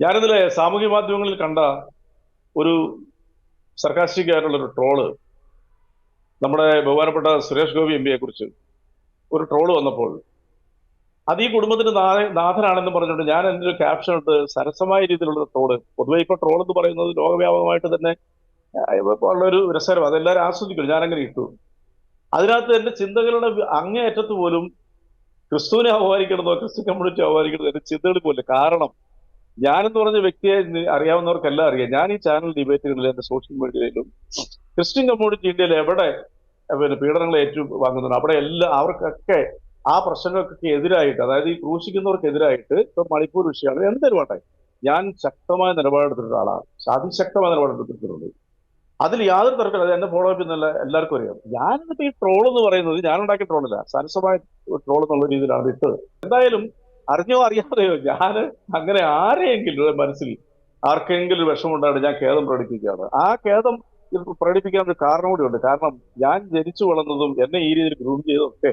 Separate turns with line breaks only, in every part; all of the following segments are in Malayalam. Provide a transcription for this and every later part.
ഞാനിന്നലെ സാമൂഹ്യ മാധ്യമങ്ങളിൽ കണ്ട ഒരു സർക്കാസ്റ്റിക് ആയിട്ടുള്ള ഒരു ട്രോൾ നമ്മുടെ ബഹുമാനപ്പെട്ട സുരേഷ് ഗോപി എം പിയെ കുറിച്ച് ഒരു ട്രോൾ വന്നപ്പോൾ അത് ഈ കുടുംബത്തിന്റെ നാ- നാഥനാണെന്ന് പറഞ്ഞുകൊണ്ട് ഞാൻ എന്റെ ഒരു ക്യാപ്ഷൻ ഇട്ട് സരസമായ രീതിയിലുള്ള ട്രോൾ പൊതുവെ ഇപ്പൊ ട്രോൾ എന്ന് പറയുന്നത് ലോകവ്യാപകമായിട്ട് തന്നെ ഉള്ള ഒരു രസകരം അതെല്ലാവരും ആസ്വദിക്കും. ഞാനങ്ങനെ ഇട്ടു. അതിനകത്ത് എന്റെ ചിന്തകളുടെ അങ്ങേയറ്റത്ത് പോലും ക്രിസ്തുവിനെ അപമാനിക്കണമെന്നോ ക്രിസ്ത്യൻ കമ്മ്യൂണിറ്റി അപമാനിക്കണമെന്നോ എന്റെ ചിന്തകൾ പോലും കാരണം ഞാനെന്ന് പറഞ്ഞ വ്യക്തിയെ അറിയാവുന്നവർക്കെല്ലാം അറിയാം. ഞാൻ ഈ ചാനൽ ഡിബേറ്റുകളിലും എന്റെ സോഷ്യൽ മീഡിയയിലും ക്രിസ്ത്യൻ കമ്മ്യൂണിറ്റി ഇന്ത്യയിൽ എവിടെ പിന്നെ പീഡനങ്ങൾ ഏറ്റുവാങ്ങുന്നുണ്ട് അവിടെ എല്ലാം അവർക്കൊക്കെ ആ പ്രശ്നങ്ങൾക്കൊക്കെ എതിരായിട്ട് അതായത് ഈ ക്രൂശിക്കുന്നവർക്കെതിരായിട്ട് ഇപ്പൊ മണിപ്പൂർ വിഷയമാണ് എന്തൊരു വേട്ടെ. ഞാൻ ശക്തമായ നിലപാടെടുത്തിട്ടുള്ള ആളാണ്. അതിശക്തമായ നിലപാടെടുത്തിട്ടുണ്ട് അതിൽ യാതൊരു തരത്തിലും അത് എന്നെ ഫോളോ അപ്പ് ചെയ്യുന്നില്ല എല്ലാവർക്കും അറിയാം. ഞാനിപ്പോ ഈ ട്രോൾ എന്ന് പറയുന്നത് ഞാൻ ഉണ്ടാക്കിയ ട്രോളല്ല സരസമായ ട്രോൾ എന്നുള്ള രീതിയിലാണ് ഇട്ടത്. എന്തായാലും അറിഞ്ഞോ അറിയാതെയോ? ഞാൻ അങ്ങനെ ആരെയെങ്കിലും മനസ്സിൽ ആർക്കെങ്കിലും വിഷമമുണ്ടായിട്ട് ഞാൻ ഖേദം പ്രകടിപ്പിക്കുകയാണ്. ആ ഖേദം പ്രകടിപ്പിക്കാൻ ഒരു കാരണം കൂടിയുണ്ട്. കാരണം ഞാൻ ജനിച്ചു വളർന്നതും എന്നെ ഈ രീതിയിൽ ഗ്രൂം ചെയ്തതൊക്കെ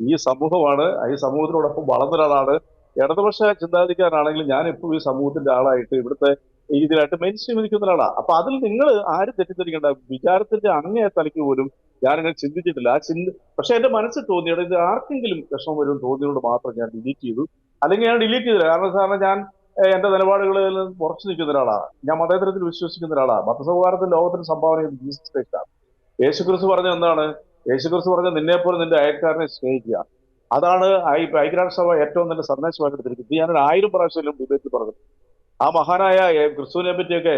ഈ സമൂഹമാണ്. ഈ സമൂഹത്തിനോടൊപ്പം വളർന്ന ഒരാളാണ്. ഇടതുപക്ഷ ചിന്താഗതിക്കാരാണെങ്കിൽ ഞാൻ എപ്പോഴും ഈ സമൂഹത്തിന്റെ ആളായിട്ട് ഇവിടുത്തെ രീതിയിലായിട്ട് മെയിൻ സ്ട്രീം ഒരാളാണ് അപ്പൊ അതിൽ നിങ്ങൾ ആരും തെറ്റിദ്ധരിക്കേണ്ട വിചാരത്തിന്റെ അങ്ങേ തലയ്ക്ക് പോലും ഞാനങ്ങനെ ചിന്തിച്ചിട്ടില്ല. ആ ചിന്ത പക്ഷെ എന്റെ മനസ്സിൽ തോന്നിയത് ഇത് ആർക്കെങ്കിലും വിഷമം വരും തോന്നിയതുകൊണ്ട് മാത്രം ഞാൻ ഡിലീറ്റ് ചെയ്തു. അല്ലെങ്കിൽ ഞാൻ ഡിലീറ്റ് ചെയ്തില്ല. കാരണം സാറിന് ഞാൻ എന്റെ നിലപാടുകളിൽ നിന്ന് ഉറച്ചു നിൽക്കുന്ന ഒരാളാണ്. ഞാൻ മതേതരത്തിൽ വിശ്വസിക്കുന്ന ഒരാളാണ്. മതസൗഹാർദ്ദത്തിൽ ലോകത്തിന് സംഭാവന ചെയ്ത് ജീസസ് ക്രൈസ്റ്റാണ്. യേശു ക്രിസ്തു പറഞ്ഞ എന്താണ് യേശു ക്രിസ്തു പറഞ്ഞ നിന്നെപ്പോലെ നിന്റെ അയൽക്കാരനെ സ്നേഹിക്കുക. അതാണ് ഐക്യരാഷ്ട്രസഭ ഏറ്റവും നല്ല സന്ദേശമായിട്ട് എടുത്തിരിക്കുന്നത്. ഞാനൊരു ആയിരം പ്രാവശ്യം ഡിബേറ്റിൽ പറഞ്ഞു ആ മഹാനായ ക്രിസ്തുവിനെ പറ്റിയൊക്കെ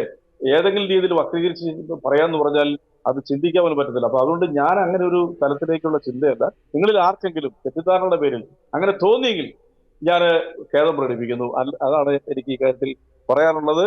ഏതെങ്കിലും രീതിയിൽ വക്രീകരിച്ച് പറയാന്ന് പറഞ്ഞാൽ അത് ചിന്തിക്കാൻ പോലും പറ്റത്തില്ല. അപ്പൊ അതുകൊണ്ട് ഞാൻ അങ്ങനെ ഒരു തലത്തിലേക്കുള്ള ചിന്തയല്ല. നിങ്ങളിൽ ആർക്കെങ്കിലും തെറ്റിദ്ധാരണയുടെ പേരിൽ അങ്ങനെ തോന്നിയെങ്കിൽ ഞാൻ ഖേദം പ്രകടിപ്പിക്കുന്നു. അതാണ് എനിക്ക് ഈ കാര്യത്തിൽ പറയാനുള്ളത്.